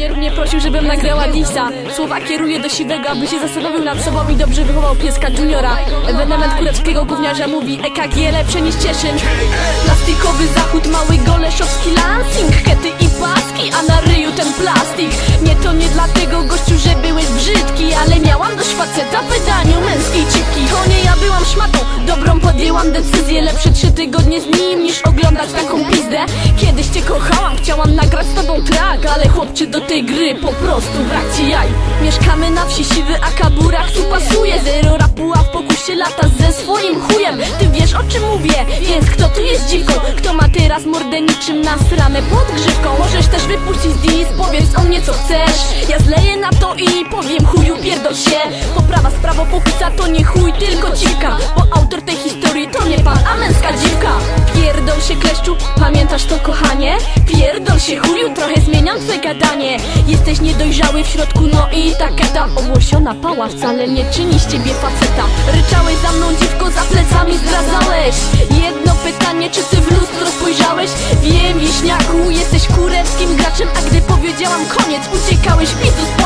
Mnie równie prosił, żebym nagrała disa. Słowa kieruję do siwego, aby się zastanowił nad sobą i dobrze wychował pieska juniora. Ewenement kureckiego gówniarza mówi EKG lepsze niż Cieszyn. Plastikowy zachód, mały goleszowski lansing Kety i paski, a na ryju ten plastik. Nie to nie dlatego gościu, że byłeś brzydki Ale miałam dość faceta w wydaniu męskiej cipki. To nie ja byłam szmatą, dobrą podjęłam decyzję Lepsze trzy tygodnie z nim niż oglądać taką pizdę Cię kochałam, chciałam nagrać z tobą track Ale chłopczy do tej gry po prostu brak ci jaj Mieszkamy na wsi, siwy a kaburach tu pasuje Zero rapu, a w pokusie lata ze swoim chujem Ty wiesz o czym mówię, więc kto tu jest dziwką? Kto ma teraz mordę niczym nasrane pod grzywką? Możesz też wypuścić dis, powiedz o mnie co chcesz Ja zleję na to i powiem chuju pierdol się Poprawa sprawo pokusa to nie chuj, tylko się kleszczu, pamiętasz to kochanie? Pierdol się chuju, trochę zmieniam twoje gadanie. Jesteś niedojrzały w środku, no i taka ta Obłosiona pała. Wcale nie czyni z ciebie faceta. Ryczałeś za mną dziwko, za plecami zdradzałeś. Jedno pytanie, czy ty w lustro spojrzałeś? Wiem, wieśniaku, jesteś kureckim graczem A gdy powiedziałam koniec, uciekałeś pitu z płaczem